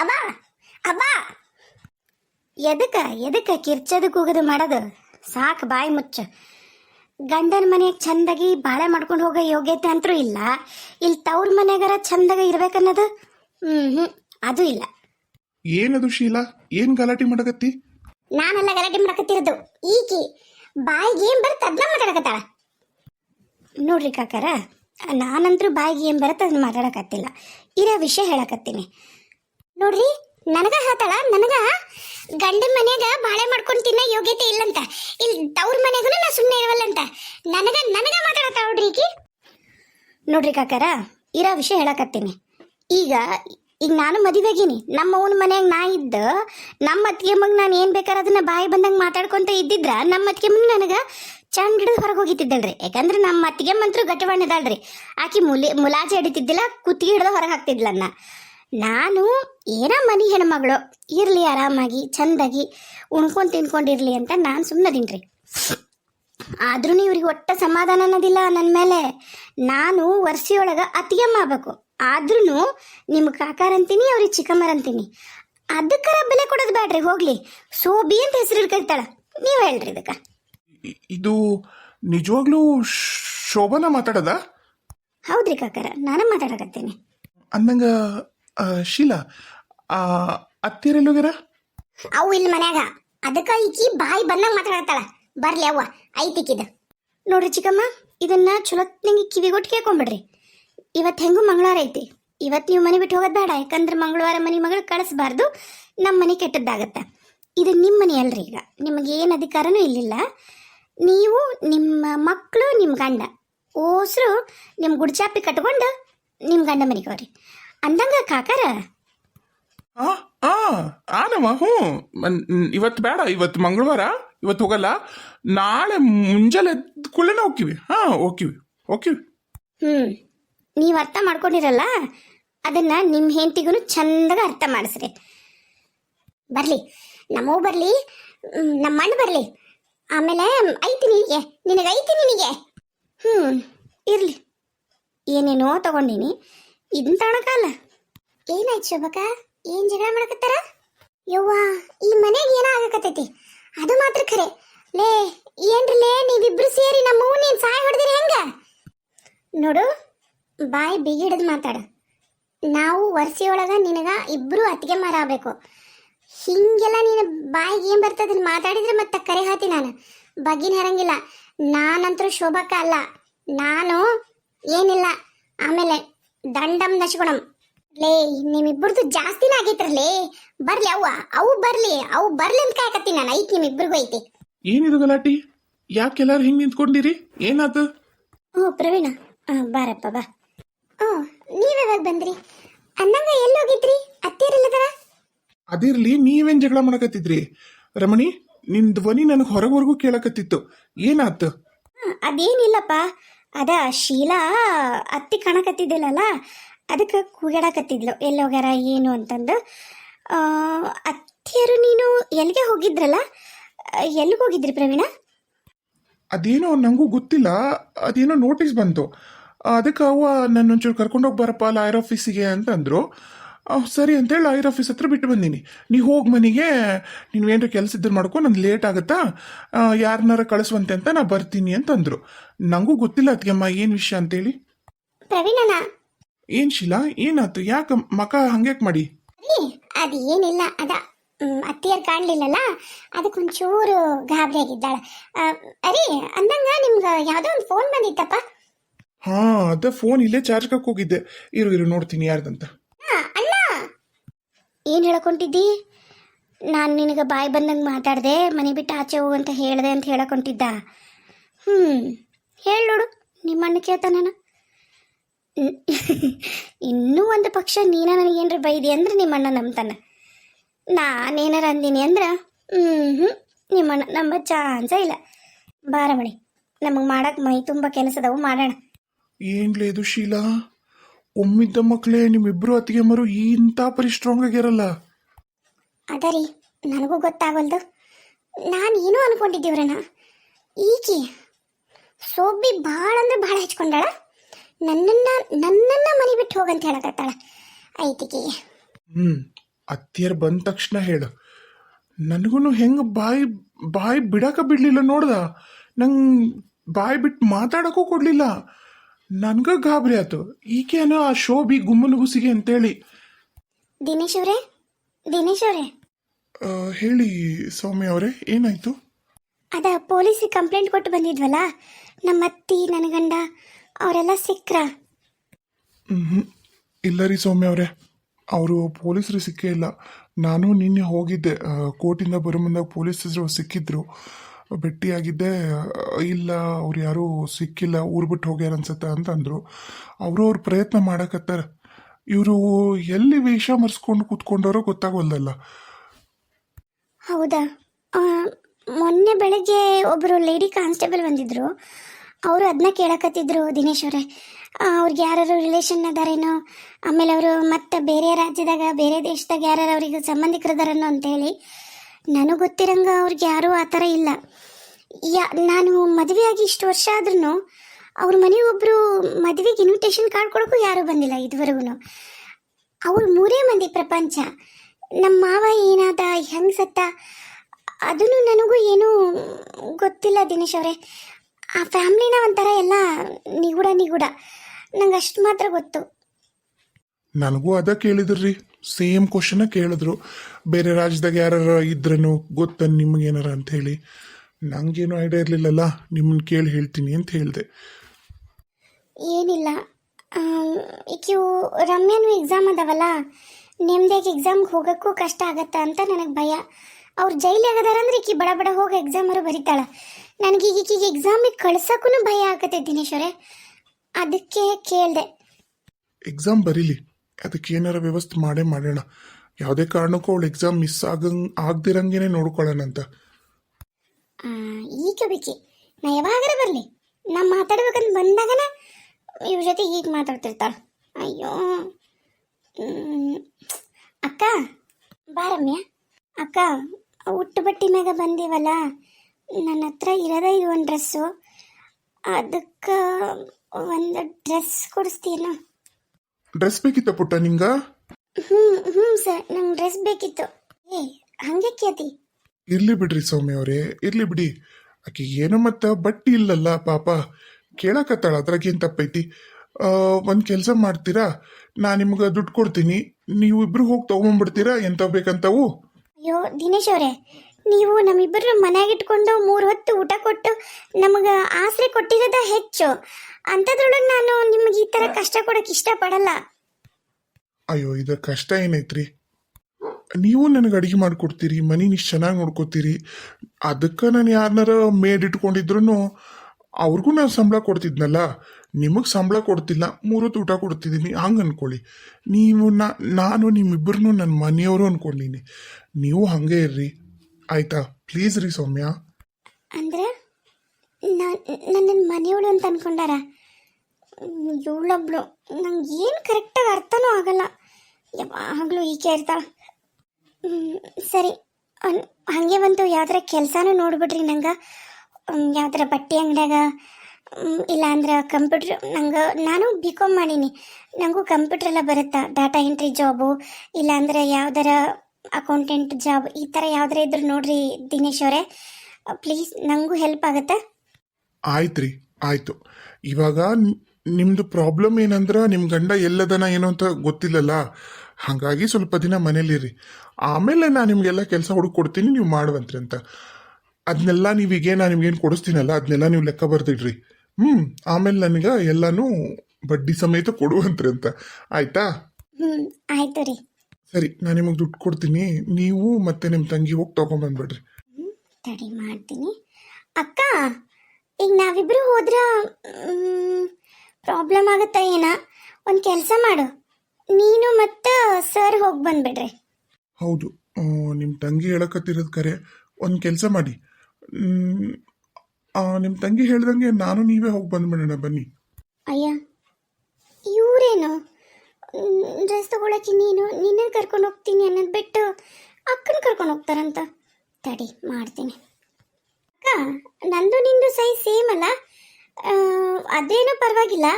ಅಬ್ಬಾ ಅಬ್ಬಾ. ಎದಕ್ಕ ಎದಕ್ಕ ಕಿರ್ಚದು ಕೂಗದು ಮಾಡೋದು? ಸಾಕು ಬಾಯಿ ಮುಚ್ಚ. ಗಂಡನ ಮನೆಗೆ ಚಂದಾಗಿ ಬಾಳೆ ಮಾಡ್ಕೊಂಡು ಹೋಗೋ ಯೋಗ್ಯತೆ ಅಂತೂ ಇಲ್ಲ. ಇಲ್ಲಿ ತವ್ರ ಮನೆಗಾರ ಚಂದಾಗ ಇರ್ಬೇಕನ್ನೋದು ಹ್ಮ್ ಹ್ಮ್ ಅದು ಇಲ್ಲ. ಏನದು ಶೀಲಾ? ಏನ್ ಗಲಾಟೆ ಮಾಡಕತ್ತಿ? ನಾನೆಲ್ಲ ಗಲಾಟೆ ಮಾಡಕತ್ತಿರೋದು. ಈಕಿ ಬಾಯಿಗೆ ಏನ್ ಬರುತ್ತೆ ಅದನ್ನ ಮಾತಾಡಕತ್ತಾಳ. ನೋಡ್ರಿ ಕಾಕಾರ ನಾನಂತರೂ ಬಾಯಿಗೆ ಏನ್ ಬರುತ್ತೆ ಅದನ್ನ ಮಾತಾಡಕತ್ತಿಲ್ಲ. ಇರೋ ವಿಷಯ ಹೇಳಕತ್ತೀನಿ. ನೋಡ್ರಿ, ನನಗ ಹೇಳ್ತಾಳ, ನನಗ ಗಂಡನ ಮನೆಯಾಗ ಬಾಳೆ ಮಾಡ್ಕೊಂಡು ತಿನ್ನ ಯೋಗ್ಯತೆ ಇಲ್ಲಂತ. ಇಲ್ಲಿ ತವ್ರ ಮನೆಗೂ ನಾ ಸುಮ್ಮನೆ ಇರವಲ್ಲಂತ. ನನಗ ನನಗ ಮಾತಾಡತ್ತಾಳ ನೋಡ್ರಿ ಈಕಿ. ನೋಡ್ರಿ ಕಾಕಾರ, ಇರೋ ವಿಷಯ ಹೇಳಕತ್ತೀನಿ. ಈಗ ಈಗ ನಾನು ಮದುವೆಗೀನಿ. ನಮ್ಮ ಅವನ ಮನೆಯಾಗ ನಾ ಇದ್ದ, ನಮ್ಮ ಅತ್ತಿಗೆ ನಾನು ಏನು ಬೇಕಾದ್ರೆ ಅದನ್ನ ಬಾಯಿ ಬಂದಂಗೆ ಮಾತಾಡ್ಕೊಂತ ಇದ್ದಿದ್ರ, ನಮ್ಮ ಅತ್ತಿಗೆ ನನಗೆ ಚಂದ ಹಿಡಿದು ಹೊರಗೆ ಹೋಗಿತ್ತಿದ್ದಳ್ರಿ ಯಾಕಂದ್ರೆ ನಮ್ಮ ಅತ್ತಿಗೆ ಮಂತ್ರ ಗಟ್ಟವಣ್ಣಿದಾಳ್ರಿ ಆಕಿ ಮುಲಿ, ಮುಲಾಜಿ ಹಿಡಿತಿದ್ದಿಲ್ಲ ಕುತ್ತಿಗೆ ಹಿಡಿದು ಹೊರಗೆ ಹಾಕ್ತಿದ್ಲನ್ನ. ನಾನು ಏನೋ ಮನಿ ಹೆಣ್ಮಗಳು. ಇರಲಿ ಆರಾಮಾಗಿ ಚಂದಾಗಿ ಉಣ್ಕೊಂಡು ತಿನ್ಕೊಂಡಿರ್ಲಿ ಅಂತ ನಾನು ಸುಮ್ಮನದೀನ್ರಿ ಆದ್ರೂ ಇವ್ರಿಗೆ ಒಟ್ಟ ಸಮಾಧಾನ ಅನ್ನೋದಿಲ್ಲ ನನ್ನ ಮೇಲೆ. ನಾನು ವರ್ಷಿಯೊಳಗ ಅತಿಯಮ್ಮ ಆಗ್ಬೇಕು. ಆದ್ರೂ ನಿಮ್ಮ ಕಾಕಾರ ಅಂತೀನಿ ಅವ್ರಿಗೆ ಚಿಕ್ಕಮ್ಮರ್ ಅಂತೀನಿ. ಅದಕ್ಕರ ಬೆಲೆ ಕೊಡೋದು ಬೇಡ್ರಿ ಹೋಗ್ಲಿ. ಸೋಬಿ ಅಂತ ಹೆಸರು ಇಟ್ಕೊಳ್ತಾಳ. ನೀವು ಹೇಳ್ರಿ ಇದಕ್ಕೆ. ಇದು ನಿಜವಾಗ್ಲೂ ಶೋಭನ ಮಾತಾಡದ? ಹೌದ್ರಿ ಕಾಕಾರ ನಾನು ಮಾತಾಡಕತ್ತೇನೆ. ಅಂದಂಗ ಶೀಲಾ, ಆ ಅತ್ತಿರೆಲ್ಲೋಗ್ಯಾರ ಅವು ಇಲ್ಲಿ ಮನ್ಯಾಗ. ಅದಕ್ಕ ಈಕಿ ಬಾಯಿ ಬಂದಂಗ ಮಾತಾಡತ್ತಾಳ. ಬರ್ಲಿ ಅವ್ವ ಐತಿಕ್ಕಿದ ನೋಡ್ರಿ ಚಿಕ್ಕಮ್ಮ, ಇದನ್ನ ಚಲೋತ್ನಂಗೆ ಕಿವಿಗೊಟ್ಟು ಕೇಳ್ಕೊಂಬಿಡ್ರಿ. ಇವತ್ತು ಹೆಂಗೂ ಮಂಗಳವಾರ ಐತಿ. ಇವತ್ತು ನೀವು ಮನೆ ಬಿಟ್ಟು ಹೋಗೋದು ಬೇಡ, ಯಾಕಂದ್ರೆ ಮಂಗಳವಾರ ಮನೆ ಮಗಳು ಕಳಿಸ್ಬಾರ್ದು ನಮ್ಮ ಮನೆ ಕೆಟ್ಟದ್ದಾಗತ್ತೆ. ಇದು ನಿಮ್ಮ ಮನೆ ಅಲ್ರಿ ಈಗ. ನಿಮಗೆ ಏನು ಅಧಿಕಾರನೂ ಇಲ್ಲಿಲ್ಲ. ನೀವು ನಿಮ್ಮ ಮಕ್ಕಳು ನಿಮ್ಮ ಗಂಡ. ಓಸ್ರು ನಿಮ್ಮ ಗುಡ್ಚಾಪಿ ಕಟ್ಕೊಂಡು ನಿಮ್ಮ ಗಂಡ ಮನೆಗೆ ಹೋಗ್ರಿ. ಅಂದಂಗ ಕಾಕಾರ? ಆ ಆ ಹ್ಞೂ. ಇವತ್ತು ಬೇಡ ಇವತ್ತು ಮಂಗಳವಾರ ಇವತ್ತು ಹೋಗಲ್ಲ. ನಾಳೆ ಮುಂಜಾನೆ ಕೂಡಲೇ ಹೋಗ್ತೀವಿ. ಹಾ ಹೋಗ್ತೀವಿ ಹೋಗ್ತೀವಿ. ಹ್ಮ್. ನೀವು ಅರ್ಥ ಮಾಡ್ಕೊಂಡಿರಲ್ಲ? ಅದನ್ನ ನಿಮ್ಮ ಹೆಂಡತಿಗೂ ಚಂದಾಗ ಅರ್ಥ ಮಾಡಿಸ್ರಿ. ಬರ್ಲಿ ನಮ್ಮವ್ ಬರ್ಲಿ ನಮ್ಮ ಮಣ್ಣು ಬರ್ಲಿ. ಆಮೇಲೆ ಐತಿ ನಿನಗೆ ನಿನಗೆ ಐತಿ ನಿನಗೆ. ಹ್ಮ್ ಇರ್ಲಿ. ಏನೇನೋ ತಗೊಂಡಿನಿ. ಇದನ್ನ ತಗೊಳಕಲ್ಲ ಏನಾಯ್ತು ಶೋಭಕ ಏನ್ ಜಗಳ ಮಾಡಕತ್ತಾರ? ಯವ್ವ, ಈ ಮನೆಗೆ ಏನೋ ಆಗಕತ್ತೈತಿ. ಅದು ಮಾತ್ರ ಖರೆ. ಲೇ, ಏನ್ರಿ ಲೇ, ನೀವಿಬ್ರು ಸೇರಿ ನಮ್ಮ ನೀನ್ ಸಹಾಯ ಹೊಡೆದಿರಿ ಹೆಂಗ? ನೋಡು, ಬಾಯಿ ಬಿಗಿಡಿದ್ ಮಾತಾಡು. ನಾವು ವರ್ಷಿಯೊಳಗ ನಿನಗ ಇಬ್ರು ಅತ್ತಿಗೆ ಮರ ಆಗ್ಬೇಕು. ಹಿಂಗೆಲ್ಲ ನೀನು ಬಾಯಿಗೆ ಏನ್ ಬರ್ತದ ಮಾತಾಡಿದ್ರೆ ಮತ್ತೆ ಕರೆ ಹಾತಿ ನಾನು. ಬಗ್ಗಿನ ಹರಂಗಿಲ್ಲ ನಾನಂತರೂ ಶೋಭಕ ಅಲ್ಲ. ನಾನು ಏನಿಲ್ಲ. ಆಮೇಲೆ ದಂಡಂ ನಶಗುಣಂ. ಲೇ ನಿಮ್ಮಿಬ್ಬರದು ಜಾಸ್ತಿನೇ ಲೇ. ಬರ್ಲಿ ಅವ್ವ ಅವು ಬರ್ಲಿ ಅವು ಬರ್ಲಿ ಅಂತ ಕಾಯಕತ್ತೀನಿ ನಾನು. ಐತಿ ನಿಮ್ಮಿಬ್ಬರಿಗೂ ಐತಿ. ಏನಿದು ಗಲಾಟಿ? ಯಾಕೆಲ್ಲಾರು ಹಿಂಗೆ ನಿಂತ್ಕೊಂಡಿರಿ? ಏನಾತು? ಓ ಪ್ರವೀಣ ಆ, ಬಾರಪ್ಪ ಬಾ. ಓ ನೀವ್ಯಾವಾಗ ಬಂದ್ರಿ? ಅನ್ನಂಗ ಎಲ್ಲಿ ಹೋಗಿದ್ರಿ ಅತ್ತೇರಿಲ್ಲದರ ಅದಿರ್ಲಿ ನೀವೇನ್ ಜಗಳ ಮಾಡಕತ್ತಿದ್ರಿ? ರಮಣಿ ನಿನ್ ಧ್ವನಿ ನನಗೆ ಹೊರಗವರೆಗೂ ಕೇಳಕತ್ತಿತ್ತು. ಏನಾತು? ಅದೇನಿಲ್ಲಪ್ಪ. ಅದ ಶೀಲಾ ಅತ್ತಿ ಕಾಣಕತ್ತಿದ್ದಿಲ್ಲಲ್ಲ? ಅದಕ್ಕೆ ಕೂಗಾಡಕತ್ತಿದ್ಲು. ಎಲ್ಲಿ ಹೋಗ್ಯಾರ, ಏನು ಅಂತಂದು. ಅತ್ತಿಯರು ನೀನು ಎಲ್ಲಿಗೆ ಹೋಗಿದ್ರಲ್ಲ? ಎಲ್ಲಿಗೆ ಹೋಗಿದ್ರಿ ಪ್ರವೀಣ? ಅದೇನೋ ನಂಗೂ ಗೊತ್ತಿಲ್ಲ. ಅದೇನೋ ನೋಟಿಸ್ ಬಂತು. ಅದಕ್ಕೆ ಅವ್ವ ನನ್ನೊಂಚೂರು ಕರ್ಕೊಂಡೋಗಿ ಬರಪ್ಪ ಲಾಯರ್ ಆಫೀಸಿಗೆ ಅಂತಂದ್ರು. ಸರಿ ಅಂತೇಳಿ ಲಾಯರ್ ಆಫೀಸ್ ಹತ್ರ ಬಿಟ್ಟು ಬಂದೀನಿ. ನೀವು ಹೋಗಿ ಮನೆಗೆ ನೀನು ಏನಾರ ಕೆಲಸ ಇದ್ರೆ ಮಾಡ್ಕೊ ನಂದು ಲೇಟ್ ಆಗುತ್ತಾ? ಯಾರನ್ನಾರ ಕಳಿಸುವಂತೆ ಅಂತ ನಾ ಬರ್ತೀನಿ ಅಂತಂದ್ರು. ನಂಗೂ ಗೊತ್ತಿಲ್ಲ ಅದಕ್ಕೆಮ್ಮ ಏನು ವಿಷಯ ಅಂತೇಳಿ. ಪ್ರವೀಣನ? ಏನು ಶೀಲಾ ಏನಾಯ್ತು ಯಾಕೆ ಮಕ ಹಂಗ್ಯಾಕೆ ಮಾಡಿ? ಅದೇ ಅದು ಏನಿಲ್ಲ ಅದ ಅತ್ತಿಯರ್ ಕಾಣ್ಲಿಲ್ಲಲ್ಲ ಅದಕ್ಕೊಂಚೂರು ಗಾಬರಿ ಆಗಿದ್ದಾಳ. ಅರಿ ಅಂದಂಗ ನಿಮ್ಗೆ ಯಾವುದೋ ಒಂದು ಫೋನ್ ಬಂದಿತ್ತಪ್ಪ? ಹಾ ಅದ ಫೋನ್ ಇಲ್ಲೇ ಚಾರ್ಜ್ ಹೋಗಿದ್ದೆ. ಇರು ಇರು ನೋಡ್ತೀನಿ ಯಾರ್ದಂತ. ಅಣ್ಣ, ಏನು ಹೇಳಕೊಂಟಿದ್ದಿ ನಾನು ನಿನಗೆ ಬಾಯಿ ಬಂದಂಗೆ ಮಾತಾಡಿದೆ, ಮನೆ ಬಿಟ್ಟು ಆಚೆ ಹೋಗು ಅಂತ ಹೇಳಿದೆ ಅಂತ ಹೇಳಕೊಂಟಿದ್ದ ಹ್ಞೂ ಹೇಳಿ ನೋಡು ನಿಮ್ಮ ಅಣ್ಣ ಕೇಳ್ತಾನೇನ ಹ್ಮ್. ಇನ್ನೂ ಒಂದು ಪಕ್ಷ ನೀನ ನನಗೇನ್ರ ಬೈದಿ ಅಂದ್ರೆ ನಿಮ್ಮ ಅಣ್ಣ ನಂಬ್ತಾನ. ನಾನೇನಾರ ಅಂದಿನಿ ಅಂದ್ರೆ ಹ್ಞೂ ಹ್ಞೂ ನಿಮ್ಮಣ್ಣ ನಂಬ ಚಾನ್ಸ ಇಲ್ಲ. ಬಾರಮಣಿ ನಮಗೆ ಮಾಡಕ್ಕೆ ಮೈ ತುಂಬ ಕೆಲಸದವು, ಮಾಡೋಣ. ಏನ್ಲೇದು ಶೀಲಾ? ಒಮ್ಮಿದ್ದ ಮಕ್ಕಳೇ ನಿಮ್ಮಿಬ್ರು ಅತ್ತಿಗೆ ಮರು ಇಂಥ ಪರಿ ಸ್ಟ್ರಾಂಗ್ ಆಗಿರಲ್ಲ ಅದರಿ ನನಗೂ ಗೊತ್ತಾಗಲ್ದು. ನಾನು ಏನೋ ಅನ್ಕೊಂಡಿದ್ದೀವ್ರಣ್ಣ. ಈಕಿ ಸೋಬಿ ಭಾಳ ಅಂದ್ರೆ ಭಾಳ ಹಚ್ಕೊಂಡಾಳ. ನನ್ನನ್ನ ನನ್ನನ್ನ ಮನೆ ಬಿಟ್ಟು ಹೋಗಂತ ಹೇಳಕತ್ತಾಳ. ಐತಿಗೆ ಹ್ಮ್ ಅತ್ತಿಯರ್ ಬಂದ ತಕ್ಷಣ ಹೇಳು. ನನಗೂ ಹೆಂಗೆ ಬಾಯಿ ಬಾಯಿ ಬಿಡಾಕ ಬಿಡ್ಲಿಲ್ಲ ನೋಡ್ದ. ನಂಗೆ ಬಾಯಿ ಬಿಟ್ಟು ಮಾತಾಡೋಕ್ಕೂ ಕೊಡ್ಲಿಲ್ಲ. ನನ್ಗ ಗಾಬರಿ ಆಯ್ತು. ಈಕೇನು ಆ ಶೋಭಿ ಗುಮ್ಮನ ಗುಸಿಗೆ ಅಂತೇಳಿ. ದಿನೇಶ್ ಅವರೇ? ದಿನೇಶ್ ಅವರೇ? ಆ, ಹೇಳಿ ಸೌಮ್ಯ ಅವರೇ ಏನಾಯ್ತು? ಅದ ಪೊಲೀಸಿಗೆ ಕಂಪ್ಲೇಂಟ್ ಕೊಟ್ಟು ಬಂದಿದ್ವಲ್ಲ ನಮ್ಮ ಅತ್ತಿ ನನ್ನ ಗಂಡ ಅವರೆಲ್ಲ ಸಿಕ್ಕ್ರ ಹ್ಮ್ ಇಲ್ಲ ರೀ ಸೌಮ್ಯ ಅವರೇ ಅವರು ಪೊಲೀಸರು ಸಿಕ್ಕೇ ಇಲ್ಲ. ನಾನು ನಿನ್ನೆ ಹೋಗಿದ್ದೆ. ಆ, ಕೋರ್ಟಿಂದ ಬರೋ ಮುಂದಾಗ ಪೊಲೀಸರು ಸಿಕ್ಕಿದ್ರು. ಭೇಟಿಯಾಗಿದ್ದೆ. ಇಲ್ಲ, ಅವ್ರು ಯಾರೂ ಸಿಕ್ಕಿಲ್ಲ, ಊರು ಬಿಟ್ಟು ಹೋಗ್ಯಾರ ಅನ್ಸತ್ತ ಅಂತ ಅವರು ಅವ್ರ ಪ್ರಯತ್ನ ಮಾಡಕತ್ತಾರ. ಇವರು ಎಲ್ಲಿ ವೇಷ ಮರ್ಸ್ಕೊಂಡು ಕೂತ್ಕೊಂಡವರೋ ಗೊತ್ತಾಗೋಲ್ದಲ್ಲ. ಹೌದಾ? ಮೊನ್ನೆ ಬೆಳಗ್ಗೆ ಒಬ್ಬರು ಲೇಡಿ ಕಾನ್ಸ್ಟೇಬಲ್ ಬಂದಿದ್ರು. ಅವರು ಅದನ್ನ ಕೇಳಕತ್ತಿದ್ರು ದಿನೇಶ್ ಅವರೇ. ಅವ್ರಿಗೆ ಯಾರು ರಿಲೇಷನ್ ಅದಾರೇನೋ, ಆಮೇಲೆ ಅವರು ಮತ್ತೆ ಬೇರೆ ರಾಜ್ಯದಾಗ, ಬೇರೆ ದೇಶದಾಗ ಯಾರು ಅವ್ರಿಗೆ ಸಂಬಂಧಿಕರದಾರೇನೋ ಅಂತೇಳಿ ನನಗೆ ಗೊತ್ತಿರಂಗ ಅವ್ರಿಗೆ ಯಾರೂ ಆ ಥರ ಇಲ್ಲ. ಯಾ, ನಾನು ಮದುವೆಯಾಗಿ ಇಷ್ಟು ವರ್ಷ ಆದ್ರೂ ಅವ್ರ ಮನೆಯೊಬ್ಬರು ಮದುವೆಗೆ ಇನ್ವಿಟೇಷನ್ ಕಾರ್ಡ್ ಕೊಡೋಕ್ಕೂ ಯಾರೂ ಬಂದಿಲ್ಲ ಇದುವರೆಗೂ ಅವ್ರ ಮೂರೇ ಮಂದಿ ಪ್ರಪಂಚ. ನಮ್ಮ ಮಾವ ಏನಾದ ಹೆಂಗ್ ಸತ್ತ ಅದನ್ನು ನನಗೂ ಏನೂ ಗೊತ್ತಿಲ್ಲ ದಿನೇಶ್ ಅವರೇ. ಆ ಫ್ಯಾಮ್ಲಿನ ಒಂಥರ ಎಲ್ಲ ನಿಗೂಢ ನಿಗೂಢ. ನಂಗೆ ಅಷ್ಟು ಮಾತ್ರ ಗೊತ್ತು. ನನಗೂ ಅದ ಕೇಳಿದ್ರಿ. ಸೇಮ್ ಕ್ವಶನ ಕೇಳಿದ್ರು. ಬೇರೆ ರಾಜ್ಯದಾಗ ಯಾರು ಇದ್ರೂ ಗೊತ್ತ ನಿಮಗೇನಾರ ಏನಾರ ಅಂತ ಹೇಳಿ. ನಂಗೇನು ಐಡಿಯಾ ಇರಲಿಲ್ಲಲ್ಲ ನಿಮ್ಮನ್ನ ಕೇಳಿ ಹೇಳ್ತೀನಿ ಅಂತ ಹೇಳಿದೆ. ಏನಿಲ್ಲ. ಈಕಿವು ರಮ್ಯಾನು ಎಕ್ಸಾಮ್ ಅದಾವಲ್ಲ ನೆಮ್ಮದಿಯಾಗಿ ಎಕ್ಸಾಮ್ಗೆ ಹೋಗೋಕ್ಕೂ ಕಷ್ಟ ಆಗತ್ತ ಅಂತ ನನಗೆ ಭಯ. ಅವ್ರು ಜೈಲಿಗೆ ಅದಾರ ಈಕಿ ಬಡ ಬಡ ಹೋಗಿ ಎಕ್ಸಾಮರು ಬರೀತಾಳ. ನನಗೆ ಈಗೀಗ ಎಕ್ಸಾಮಿಗೆ ಕಳ್ಸೋಕ್ಕೂ ಭಯ ಆಗತ್ತೆ ದಿನೇಶ್ವರೇ ಅದಕ್ಕೆ ಕೇಳಿದೆ. ಎಕ್ಸಾಮ್ ಬರೀಲಿ. ಅದಕ್ಕೆ ಏನಾರ ವ್ಯವಸ್ಥೆ ಮಾಡೇ ಮಾಡೋಣ. ಯಾವುದೇ ಕಾರಣಕ್ಕೂ ಅವಳು ಎಕ್ಸಾಮ್ ಮಿಸ್ ಆಗಂಗ್ ಆಗ್ದಿರಂಗೇನೆ ನೋಡ್ಕೊಳ್ಳೋಣಂತ ಈಗ ಬೇಕಿ? ನಾ ಯಾವಾಗರ ಬರಲಿ. ನಾ ಮಾತಾಡ್ಬೇಕಂತ ಬಂದಾಗನ ಇವ್ರ ಜೊತೆ ಈಗ ಮಾತಾಡ್ತಿರ್ತಾಳ. ಅಯ್ಯೋ. ಹ್ಮ್. ಅಕ್ಕ ಬಾರಮ್ಯ ಅಕ್ಕ ಉಟ್ಟು ಬಟ್ಟಿ ಮ್ಯಾಗ ಬಂದೀವಲ್ಲ? ನನ್ನ ಹತ್ರ ಇರೋದ ಇದು ಒಂದು ಡ್ರೆಸ್ಸು. ಅದಕ್ಕೆ ಒಂದು ಡ್ರೆಸ್ ಕೊಡಿಸ್ತೀನ? ಡ್ರೆಸ್ ಬೇಕಿತ್ತ ಪುಟ್ಟ ನಿಂಗ? ಹ್ಞೂ ಹ್ಞೂ ಸರ್ ನಂಗೆ ಡ್ರೆಸ್ ಬೇಕಿತ್ತು. ಏ ಹಂಗೆ ಕೇತಿ ಇರ್ಲಿ ಬಿಡ್ರಿ ಸೌಮ್ಯ ಅವರೇ ಇರ್ಲಿ ಬಿಡಿ. ಆಕೆ ಏನು ಮತ್ತ ಬಟ್ಟಿ ಇಲ್ಲಲ್ಲ ಪಾಪ. ಕೇಳಕತ್ತಾಳ ಅದ್ರಾಗೇನು ತಪ್ಪೈತಿ? ಒಂದು ಕೆಲಸ ಮಾಡ್ತೀರಾ? ನಾ ನಿಮ್ಗೆ ದುಡ್ಡು ಕೊಡ್ತೀನಿ. ನೀವು ಇಬ್ರು ಹೋಗಿ ತಗೊಂಬಂದ್ಬಿಡ್ತೀರಾ? ಎಂತ ಬೇಕಂತವು? ಅಯ್ಯೋ ದಿನೇಶ್ ಅವರೇ ನೀವು ನಮ್ಮಿಬ್ಬರು ಮನೆಯಾಗ ಇಟ್ಕೊಂಡು ಮೂರು ಹೊತ್ತು ಊಟ ಕೊಟ್ಟು ನಮಗೆ ಆಸರೆ ಕೊಟ್ಟಿರೋದ ಹೆಚ್ಚು. ಅಂಥದ್ರೊಳಗೆ ನಾನು ನಿಮಗೆ ಈ ಥರ ಕಷ್ಟ ಕೊಡೋಕೆ ಇಷ್ಟಪಡಲ್ಲ. ಅಯ್ಯೋ, ಇದು ಕಷ್ಟ ಏನೈತ್ರಿ? ನೀವು ನನಗೆ ಅಡಿಗೆ ಮಾಡಿಕೊಡ್ತೀರಿ, ಮನೆ ಇಷ್ಟು ಚೆನ್ನಾಗಿ ನೋಡ್ಕೋತೀರಿ. ಅದಕ್ಕೆ ನಾನು ಯಾರನ್ನಾರ ಮೇಡ್ ಇಟ್ಕೊಂಡಿದ್ರು ಅವ್ರಿಗೂ ನಾನು ಸಂಬಳ ಕೊಡ್ತಿದ್ನಲ್ಲ. ನಿಮಗೆ ಸಂಬಳ ಕೊಡ್ತಿಲ್ಲ, ಮೂರೊತ್ತು ಊಟ ಕೊಡ್ತಿದ್ದೀನಿ, ಹಂಗೆ ಅನ್ಕೊಳ್ಳಿ. ನೀವು ನಾನು ನಿಮ್ಮಿಬ್ಬರನ್ನೂ ನನ್ನ ಮನೆಯವರು ಅನ್ಕೊಂಡಿನಿ. ನೀವು ಹಾಗೆ ಇರ್ರಿ. ಆಯ್ತಾ? ಪ್ಲೀಸ್ ರೀ ಸೌಮ್ಯ. ಅಂದ್ರೆ ನನ್ನ ಮನೆಯವಳು ಅಂತ ಅನ್ಕೊಂಡಾರ? ಇವಳೊಬ್ಳು, ನಂಗೆ ಏನು ಕರೆಕ್ಟಾಗಿ ಅರ್ಥನೂ ಆಗಲ್ಲ. ಯಾವಾಗಲೂ ಈಕೆ ಇರ್ತಾಳ. ಸರಿ. ಹಾಗೆ ಬಂತು. ಯಾವ್ದಾರ ಕೆಲಸನೂ ನೋಡ್ಬಿಡ್ರಿ ನಂಗೆ. ಯಾವ್ದಾರ ಬಟ್ಟೆ ಅಂಗಡ್ಯಾಗ ಇಲ್ಲಾಂದ್ರೆ ಕಂಪ್ಯೂಟ್ರ್, ನಂಗೆ, ನಾನು ಬಿ ಕಾಮ್ ಮಾಡೀನಿ ನನಗೂ ಕಂಪ್ಯೂಟ್ರೆಲ್ಲ ಬರುತ್ತಾ? ಡಾಟಾ ಎಂಟ್ರಿ ಜಾಬು ಇಲ್ಲಾಂದ್ರೆ ಯಾವ್ದಾರ ಅಕೌಂಟೆಂಟ್ ಜಾಬ್, ಈ ಥರ ಯಾವ್ದಾರ ಇದ್ರು ನೋಡ್ರಿ ದಿನೇಶ್ ಅವರೇ. ಪ್ಲೀಸ್ ನನಗೂ ಹೆಲ್ಪ್ ಆಗುತ್ತೆ? ಆಯ್ತು ಆಯ್ತು. ಇವಾಗ ನಿ- ನಿಮ್ದು ಪ್ರಾಬ್ಲಮ್ ಏನಂದ್ರೆ ನಿಮ್ಮ ಗಂಡ ಎಲ್ಲದನ ಏನು ಅಂತ ಗೊತ್ತಿಲ್ಲಲ್ಲ? ಹಾಗಾಗಿ ಸ್ವಲ್ಪ ದಿನ ಮನೇಲಿರಿ ಆಮೇಲೆ ನಾನು ನಿಮಗೆಲ್ಲ ಕೆಲಸ ಹುಡುಕ್ ಕೊಡ್ತೀನಿ ನೀವು ಮಾಡುವಂತ್ರಿ ಅಂತ. ಅದನ್ನೆಲ್ಲ ನೀವೀಗ ನಾನು ನಿಮ್ಗೇನು ಕೊಡಿಸ್ತೀನಲ್ಲ ಅದನ್ನೆಲ್ಲ ನೀವು ಲೆಕ್ಕ ಬರ್ದಿಡ್ರಿ. ಹ್ಞೂ ಆಮೇಲೆ ನನಗೆ ಎಲ್ಲನೂ ಬಡ್ಡಿ ಸಮೇತ ಕೊಡುವಂತ್ರಿ ಅಂತ. ಆಯ್ತಾ? ಹ್ಞೂ ಆಯ್ತು ರೀ. ಸರಿ ನಾನು ನಿಮಗೆ ದುಡ್ಡು ಕೊಡ್ತೀನಿ. ನೀವು ಮತ್ತೆ ನಿಮ್ಮ ತಂಗಿ ಹೋಗಿ ತೊಗೊಂಬಂದ್ಬಿಡ್ರಿ. ತಡಿ ಮಾಡ್ತೀನಿ. ಅಕ್ಕ ಈಗ ನಾವಿಬ್ರು ಹೋದ್ರ ಪ್ರಾಬ್ಲಮ್ ಆಗುತ್ತಾ ಏನ? ಒಂದು ಕೆಲಸ ಮಾಡು. ನೀನು ಮತ್ತು ಸರ್ ಹೋಗಿ ಬಂದ್ಬಿಡ್ರಿ. ಹೌದು. ನಿಮ್ಮ ತಂಗಿ ಹೇಳಕತ್ತಿರೋದು ಕರೆ. ಒಂದು ಕೆಲಸ ಮಾಡಿ. ನಿಮ್ಮ ತಂಗಿ ಹೇಳ್ದಂಗೆ ನಾನು ನೀವೇ ಹೋಗಿ ಬಂದ್ಬಿಡೋಣ ಬನ್ನಿ. ಅಯ್ಯ ಇವರೇನು? ಡ್ರೆಸ್ ತಗೊಳಕ್ಕೆ ನೀನು ನಿನ್ನ ಕರ್ಕೊಂಡು ಹೋಗ್ತೀನಿ ಅನ್ನೋದು ಬಿಟ್ಟು ಅಕ್ಕನ ಕರ್ಕೊಂಡು ಹೋಗ್ತಾರಂತ. ತಡಿ ಮಾಡ್ತೀನಿ. ಅಕ್ಕ ನಂದು ನಿಂದು ಸೈಜ್ ಸೇಮ್ ಅಲ್ಲ? ಅದೇನೋ ಪರವಾಗಿಲ್ಲ.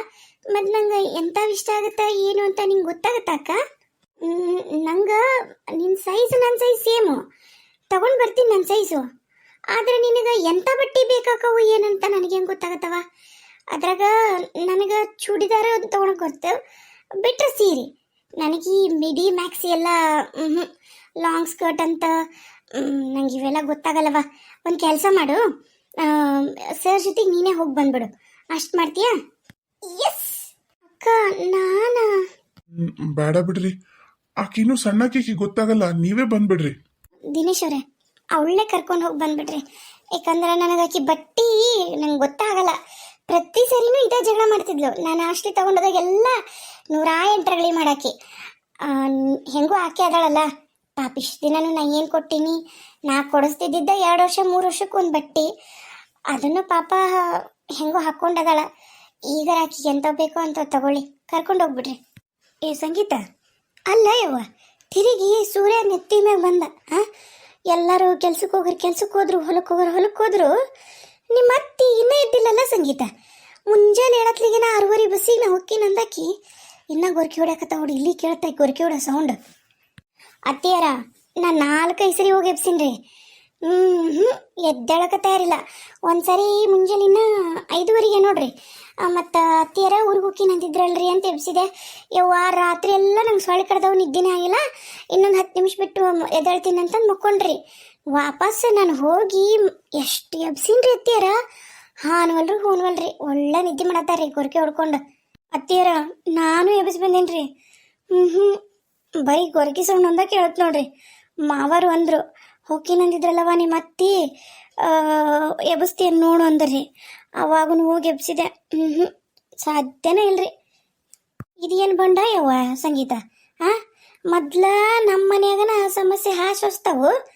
ಮತ್ತು ನಂಗೆ ಎಂಥ ಇಷ್ಟ ಆಗುತ್ತೆ, ಏನು ಅಂತ ನಿಂಗೆ ಗೊತ್ತಾಗುತ್ತಾ ಅಕ್ಕ? ನಂಗೆ ನಿನ್ನ ಸೈಜ್ ನನ್ನ ಸೈಜ್ ಸೇಮು ತಗೊಂಡು ಬರ್ತೀನಿ ನನ್ನ ಸೈಜು ಆದರೆ ನಿನಗೆ ಎಂಥ ಬಟ್ಟೆ ಬೇಕಾಕವು ಏನಂತ ನನಗೆ ಹೆಂಗೆ ಗೊತ್ತಾಗತ್ತವ? ಅದ್ರಾಗ ನನಗೆ ಚೂಡಿದಾರ ತೊಗೊಳಕ್ಕೆ ಗೊತ್ತು ಬಿಟ್ಟರೆ ಸೀರೆ. ನನಗೆ ಈ ಮಿಡಿ ಮ್ಯಾಕ್ಸಿ ಎಲ್ಲ ಲಾಂಗ್ ಸ್ಕರ್ಟ್ ಅಂತ ನಂಗೆ ಇವೆಲ್ಲ ಗೊತ್ತಾಗಲ್ಲವ. ಒಂದು ಕೆಲಸ ಮಾಡು. ಸರ್ ಜೊತೆ ನೀನೇ ಹೋಗಿ ಬಂದ್ಬಿಡು. ಅಷ್ಟು ಮಾಡ್ತೀಯಾ? ಎಸ್ ಅಕ್ಕ ನಾನ? ಬೇಡ ಬಿಡ್ರಿ. ಆಕಿನ್ನೂ ಸಣ್ಣಕಿ ಗೊತ್ತಾಗಲ್ಲ ನೀವೇ ಬಂದ್ಬಿಡ್ರಿ. ದಿನೇಶ್ ಅವರೇ ಅವಳನ್ನೇ ಕರ್ಕೊಂಡು ಹೋಗಿ ಬಂದ್ಬಿಡ್ರಿ. ಯಾಕಂದ್ರೆ ನನಗೆ ಆಕಿ ಬಟ್ಟಿ ನಂಗೆ ಗೊತ್ತಾಗಲ್ಲ. ಪ್ರತಿ ಸರಿನೂ ಇದೇ ಜಗಳ ಮಾಡ್ತಿದ್ಲು. ನಾನು ಹಾಸ್ಟ್ಲಿ ತಗೊಂಡೋದಾಗ ಎಲ್ಲ ನೂರಾ ಎಂಟ್ರಗಳಿ ಮಾಡಾಕಿ. ಹೆಂಗೂ ಆಕೆ ಅದಾಳಲ್ಲ. ಪಾಪ ಇಷ್ಟು ದಿನನೂ ನಾ ಏನು ಕೊಟ್ಟಿನಿ? ನಾ ಕೊಡಿಸ್ತಿದ್ದಿದ್ದ ಎರಡು ವರ್ಷ ಮೂರು ವರ್ಷಕ್ಕೆ ಒಂದು ಬಟ್ಟಿ. ಅದನ್ನು ಪಾಪ ಹೆಂಗೋ ಹಾಕ್ಕೊಂಡದಾಳ. ಈಗ ಆಕಿ ಎಂತ ಬೇಕೋ ಅಂತ ತಗೊಳ್ಳಿ. ಕರ್ಕೊಂಡು ಹೋಗ್ಬಿಡ್ರಿ ಏ, ಸಂಗೀತ. ಅಲ್ಲ ಯವ್ವ, ತಿರುಗಿ ಸೂರ್ಯ ನೆತ್ತಿ ಮ್ಯಾಗ ಬಂದ. ಆ, ಎಲ್ಲರೂ ಕೆಲ್ಸಕ್ಕೆ ಹೋಗ್ರಿ ಕೆಲ್ಸಕ್ಕೆ ಹೋದ್ರು ಹೊಲಕ್ಕೆ ಹೋಗ್ರಿ ಹೊಲಕ್ಕೆ ಹೋದ್ರು. ನಿಮ್ಮ ಅತ್ತಿ ಇನ್ನೂ ಇದ್ದಿಲ್ಲಲ್ಲ ಸಂಗೀತ? ಮುಂಜಾನೆ ಹೇಳತ್ಲಿಗೆ ನಾ ಆರೂವರೆ ಬಸ್ಸಿಗೆ ನಾ ಹೊಕ್ಕಿ ನಂದಾಕಿ, ಇನ್ನ ಗೊರ್ಕಿ ಹೊಡ್ಯಾಕತ್ತ ಹೊಡಿ ಇಲ್ಲಿ ಕೇಳ್ತಾ, ಗೊರ್ಕಿ ಹೊಡ ಸೌಂಡ್ ಅತ್ತಿಯಾರ, ನಾ ನಾಲ್ಕೈದು ಸರಿ ಹೋಗಿ ಎಬ್ಸಿನ್ರಿ. ಹ್ಮ್ ಹ್ಮ್. ಎದ್ದೇಳಕ ತಯಾರಿಲ್ಲ. ಒಂದ್ಸರಿ ಮುಂಜಾನಿನ ಐದುವರೆಗೆ ನೋಡ್ರಿ. ಮತ್ತು ಅತ್ತಿಯರ ಊರಿಗೆ ಹೋಗಿ ನಂತಿದ್ರಲ್ರಿ ಅಂತ ಎಬ್ಸಿದೆ. ಯವ್ವ, ರಾತ್ರಿ ಎಲ್ಲ ನಂಗೆ ಸೊಳ್ಳೆ ಕಡ್ದವು, ನಿದ್ದೆನೇ ಆಗಿಲ್ಲ. ಇನ್ನೊಂದು ಹತ್ತು ನಿಮಿಷ ಬಿಟ್ಟು ಎದ್ದೇಳ್ತೀನಿ ಅಂತಂದು ಮಕ್ಕೊಂಡ್ರಿ. ವಾಪಸ್ ನಾನು ಹೋಗಿ ಎಷ್ಟು ಎಬ್ಸಿನ್ರಿ ಅತ್ತಿಯರ? ಹಾನ್ವಲ್ರಿ, ಹೂನ್ವಲ್ರಿ. ಒಳ್ಳೆ ನಿದ್ದೆ ಮಾಡತ್ತಾರ್ರಿ ಗೊರಕೆ ಹೊಡ್ಕೊಂಡು. ಅತ್ತಿಯರ, ನಾನು ಎಬ್ಸಿ ಬಂದೇನ್ರಿ. ಹ್ಞೂ ಹ್ಞೂ ಬರೀ ಗೊರಕೆ ಸೌಂಡ್ ಒಂದ ಕೇಳತ್ ನೋಡ್ರಿ. ಮಾವರು ಅಂದ್ರು. ಹೋಗಿನಂದಿದ್ರಲ್ಲವ ನಿಮ್ಮ ಅತ್ತಿ? ಎಬ್ಸ್ತೀನಿ ನೋಡು ಅಂದ್ರಿ. ಅವಾಗೂ ಹೋಗಿ ಎಬ್ಸಿದೆ. ಹ್ಞೂ ಸಾಧ್ಯನೇ ಇಲ್ರಿ. ಇದೇನು ಬಂಡ ಯವ್ವ ಸಂಗೀತ? ಆ? ಮೊದ್ಲ ನಮ್ಮ ಮನ್ಯಾಗನ ಸಮಸ್ಯೆ ಹಾಸೋಸ್ತಾವು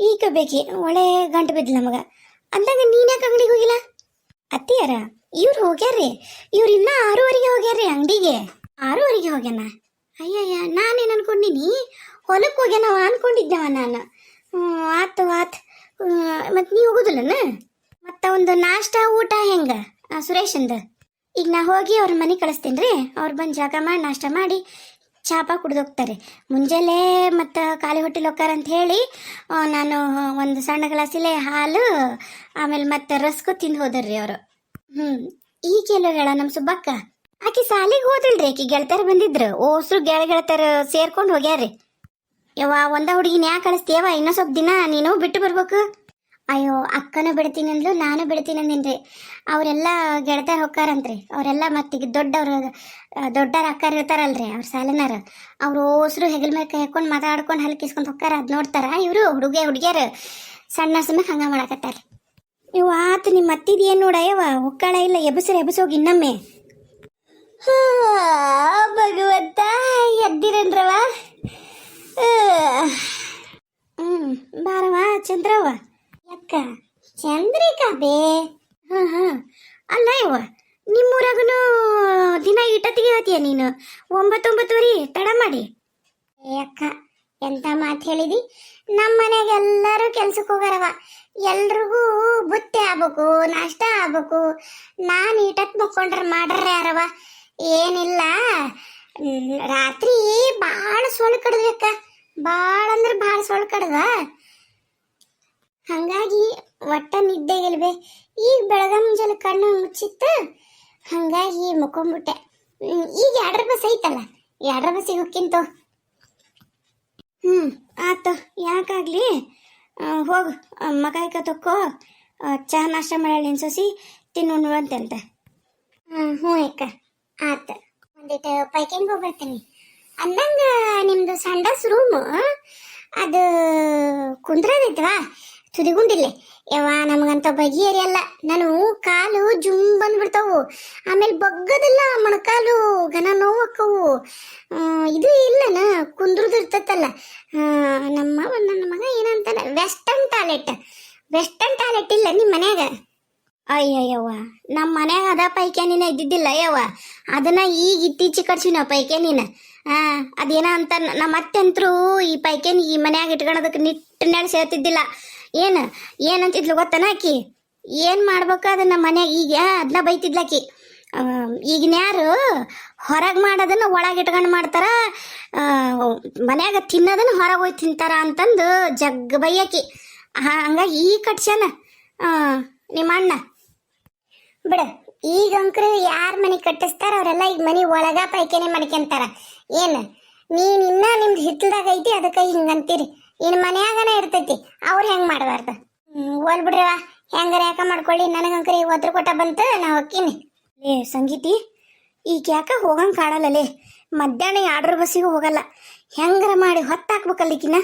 ಈಗ ಬೇಕಿ, ಒಳ್ಳೆ ಗಂಟು ಬಿದ್ಲು ನಮಗ. ಅಂದಾಗ ನೀನ್ಯಾಕೆ ಅಂಗಡಿಗೆ ಹೋಗಿಲ್ಲ? ಅತ್ತಿಯಾರ, ಇವ್ರು ಹೋಗ್ಯಾರ್ರಿ. ಇವ್ರು ಇನ್ನ ಆರೂವರೆಗೆ ಹೋಗ್ಯಾರ್ರಿ ಅಂಗಡಿಗೆ. ಆರೂವರೆಗೆ ಹೋಗ್ಯಾನ? ಅಯ್ಯಯ್ಯ, ನಾನೇನು ಅನ್ಕೊಂಡಿನಿ? ಹೊಲಕ್ಕೆ ಹೋಗ್ಯಾನವ ಅನ್ಕೊಂಡಿದ್ದೆವ ನಾನು. ಆತು, ಆತ್. ಮತ್ತು ನೀವು ಹೋಗುದಿಲ್ಲನ? ಮತ್ತು ಒಂದು ನಾಷ್ಟ, ಊಟ ಹೆಂಗ ಸುರೇಶಂದ? ಈಗ ನಾ ಹೋಗಿ ಅವ್ರ ಮನೆ ಕಳಿಸ್ತೀನಿ ರೀ ಅವ್ರು ಬಂದು ಜಾಗ ಮಾಡಿ, ನಾಷ್ಟ ಮಾಡಿ ಚಾಪ ಕುಡ್ದೋಗ್ತಾರೆ ಮುಂಜಾನೆ ಮತ್ತು ಖಾಲಿ ಹೊಟ್ಟೆಲಿ ಹೋಗ್ತಾರ ಅಂತ ಹೇಳಿ ನಾನು ಒಂದು ಸಣ್ಣ ಗ್ಲಾಸಿಲೆ ಹಾಲು, ಆಮೇಲೆ ಮತ್ತೆ ರಸ್ಕು ತಿಂದು ಹೋದ್ರಿ ಅವರು. ಹ್ಞೂ ಈ ಹೇಳ ನಮ್ಮ ಸುಬ್ಬಕ್ಕ. ಆಕಿ ಸಾಲಿಗೆ ಹೋದಳ್ರಿ ಆಕಿ ಗೆಳತಾರ ಬಂದಿದ್ರು. ಓಸ್ರು ಗೆಳ ಗೆಳತಾರ ಸೇರ್ಕೊಂಡು ಹೋಗ್ಯಾರ್ರಿ. ಯವ್ವ, ಒಂದ ಹುಡುಗಿನ ಯಾಕೆ ಕಳಿಸ್ತೀಯವ ಇನ್ನೊಂದು ಸ್ವಲ್ಪ ದಿನ ನೀನು ಬಿಟ್ಟು ಬರ್ಬೇಕು. ಅಯ್ಯೋ, ಅಕ್ಕನೂ ಬಿಡ್ತೀನಿ ಅಂದ್ಲು ನಾನು ಬಿಡ್ತೀನಿ ಅಂದಿನ್ರಿ ಅವರೆಲ್ಲ ಗೆಳತಾರ ಹೊಕ್ಕಾರಂತ್ರಿ ಅವರೆಲ್ಲ ಮತ್ತೀಗ ದೊಡ್ಡವ್ರು ದೊಡ್ಡರ ಅಕ್ಕಾರ ಇರ್ತಾರಲ್ರಿ, ಅವ್ರ ಸಾಲಿನಾರ ಅವ್ರು ಓಸ್ರು ಹೆಗಲ್ ಮೇಲೆ ಕೈ ಹಾಕೊಂಡು ಮಾತಾಡ್ಕೊಂಡು ಹಲ್ಕಿಸ್ಕೊಂಡು ಹೊಕ್ಕಾರ ಅದ್ ನೋಡ್ತಾರ. ಇವರು ಹುಡುಗ, ಹುಡುಗಿಯರು ಸಣ್ಣ ಸಣ್ಣ ಹಂಗ ಮಾಡಕತ್ತಾರ. ನೀವು ಆತು ನಿಮ್ಮ ಅತ್ತಿದ ಏನು ನೋಡಯ್ಯವ ಹೊಕ್ಕಾಳ ಇಲ್ಲ, ಎಬಸ್ರಿ ಎಬಸೋಗಿ ಇನ್ನೊಮ್ಮೆ. ಭಗವಂತ ಎದ್ದಿರೇನ್ರವ ಹ್ಮ್ ಬಾರವಾ ಚಂದ್ರವ್ವ. ಅಕ್ಕ ಚಂದ್ರಿಕಾ ಬೇ? ಹಾ ಹಾ. ಅಲ್ಲ ಇವ ನಿಮ್ಮೂರಾಗೂ ದಿನ ಇಟ್ಟತ್ತಿಗೆ ಹೇಳ್ತೀಯ ನೀನು? ಒಂಬತ್ತೊಂಬತ್ತುವರೆ, ತಡ ಮಾಡಿ. ಅಕ್ಕ, ಎಂತ ಮಾತು ಹೇಳಿದಿ? ನಮ್ಮ ಮನೆಗೆ ಎಲ್ಲರೂ ಕೆಲ್ಸಕ್ಕೆ ಹೋಗಾರವ ಎಲ್ರಿಗೂ ಬುತ್ತಿ ಆಗ್ಬೇಕು, ನಾಷ್ಟ ಆಗ್ಬೇಕು. ನಾನು ಇಟತ್ ಮಕ್ಕೊಂಡ್ರೆ ಮಾಡ್ರೆ ಯಾರವ ಏನಿಲ್ಲ. ರಾತ್ರಿ ಭಾಳ ಸೊಳ್ಳು ಕಡ್ದಕ್ಕ ಭಾಳ ಅಂದ್ರೆ ಭಾಳ ಸೊಳ್ಳು ಕಡ್ದ. ಹಂಗಾಗಿ ಒಟ್ಟ ನಿದ್ದೆ ಗೆಲ್ಬೆ ಈಗ ಬೆಳಗ ಮುಂಜಾನೆ ಕಣ್ಣು ಮುಚ್ಚಿತ್ತು ಹಂಗಾಗಿ ಮುಕ್ಕೊಂಬಿಟ್ಟೆ ಹ್ಮ್, ಈಗ ಎರಡರ ಬಸ್ ಐತಲ್ಲ ಎರಡ್ರ ಬಸ್ ಹೋಗ್ಕಿಂತು ಹ್ಞೂ ಆತು ಯಾಕಾಗ್ಲಿ ಹೋಗು ಮಗ ತಕ್ಕೋ ಚಹ ನಾಷ್ಟ ಮಾಡಿ ಸೊಸಿ ತಿನ್ನು ಅಂತ ಹ್ಞೂ ಹ್ಞೂ ಅಕ್ಕ ಆತ ಒಂದಿಟ್ಟು ಪೈಕಿಂಗ್ ಹೋಗಿ ಬರ್ತೀನಿ. ಅಂದಂಗ ನಿಮ್ದು ಸಂಡಸ್ ರೂಮ್ ಅದು ಕುಂದ್ರದೈತವಾ? ತುದಿಗುಂಡಿಲ್ಲೆ. ಯವ್ವ, ನಮಗಂತ ಬಗೆಹರಿಯಲ್ಲ ನಾನು ಕಾಲು ಜುಮ್ ಬಂದ್ಬಿಡ್ತಾವು. ಆಮೇಲೆ ಬಗ್ಗದಿಲ್ಲ ಮೊಣಕಾಲು ಘನ ನೋವು ಇದು ಇಲ್ಲನ ಕುಂದ್ರದು ಇರ್ತೈತಲ್ಲ ನಮ್ಮ ನನ್ನ ಮಗ ಏನಂತಾನೆ? Western toilet. ವೆಸ್ಟರ್ನ್ ಟಾಯ್ಲೆಟ್ ಇಲ್ಲ ನಿಮ್ಮ ಮನ್ಯಾಗ? ಅಯ್ಯಯ್ಯವ್ವ ನಮ್ಮ ಮನ್ಯಾಗ ಅದ ಪೈಕೆ ನೀನ ಇದ್ದಿದ್ದಿಲ್ಲ ಅಯ್ಯವ್ವ ಅದನ್ನ ಈಗ ಇತ್ತೀಚೆ ಕಟ್ಸಿನ ನಾವು ನೀನ? ಆ, ಅದೇನ ಅಂತ ನಮ್ಮ ಅತ್ತೆ ಅಂತರೂ ಈ ಪೈಕೆ ಈ ಮನ್ಯಾಗ ಇಟ್ಕೊಳೋದಕ್ಕೆ ನಿಟ್ಟಿನಲ್ಲಿ ಸೇರ್ತಿದ್ದಿಲ್ಲ ಏನು ಏನಂತಿದ್ಲು ಗೊತ್ತನ ಆಕಿ? ಏನು ಮಾಡ್ಬೇಕು ಅದನ್ನ ಮನ್ಯಾಗ ಈಗ? ಅದನ್ನ ಬೈತಿದ್ಲಾಕಿ ಈಗಿನ ಯಾರು ಹೊರಗೆ ಮಾಡೋದನ್ನ ಒಳಗೆ ಇಟ್ಕೊಂಡು ಮಾಡ್ತಾರ ಮನ್ಯಾಗ ತಿನ್ನೋದನ್ನ ಹೊರಗೆ ಹೋಗಿ ತಿಂತಾರ ಅಂತಂದು ಜಗ್ ಬೈಯಕಿ. ಹಾಂ ಹಂಗಾಗಿ ಈ ಕಟ್ಸ್ಯಾನ. ನಿಮ್ಮ ಅಣ್ಣ? ಬಿಡು. ಈಗ ಅಂಕ್ರು ಯಾರ ಮನೆ ಕಟ್ಟಿಸ್ತಾರ ಅವರೆಲ್ಲ ಈಗ ಮನೆ ಒಳಗ ಪೈಖಾನೆ ಮಾಡ್ಕೊಂತಾರ. ಏನು? ನೀನ್ ಇನ್ನ ನಿಮ್ದು ಹಿತ್ತಲ್ದಾಗ ಐತಿ, ಅದಕ್ಕೆ ಹಿಂಗಂತೀರಿ ಇನ್ ಮನ್ಯಾಗನ ಇರ್ತೈತಿ, ಅವ್ರು ಹೆಂಗ್ ಮಾಡಬಾರ್ದು? ಹೋಲ್ ಬಿಡ್ರವ ಹೆಂಗಾರ ಯಾಕ ಮಾಡ್ಕೊಳ್ಳಿ? ನನಗಂಕರ ಈಗ ಒದ್ರ ಕೊಟ್ಟ ಬಂತ, ನಾ ಹೋಕ್ಕೀನಿ. ಲೇ ಸಂಗೀತಿ, ಈಗ ಯಾಕ ಹೋಗಂಗ್ ಕಾಣಲ್ಲಲೇ? ಮಧ್ಯಾಹ್ನ ಆರ್ಡ್ರ್ ಬಸ್ಸಿಗೂ ಹೋಗಲ್ಲ. ಹೆಂಗಾರ ಮಾಡಿ ಹೊತ್ತಾಕ್ಬೇಕಲ್ಲಿಕಿನ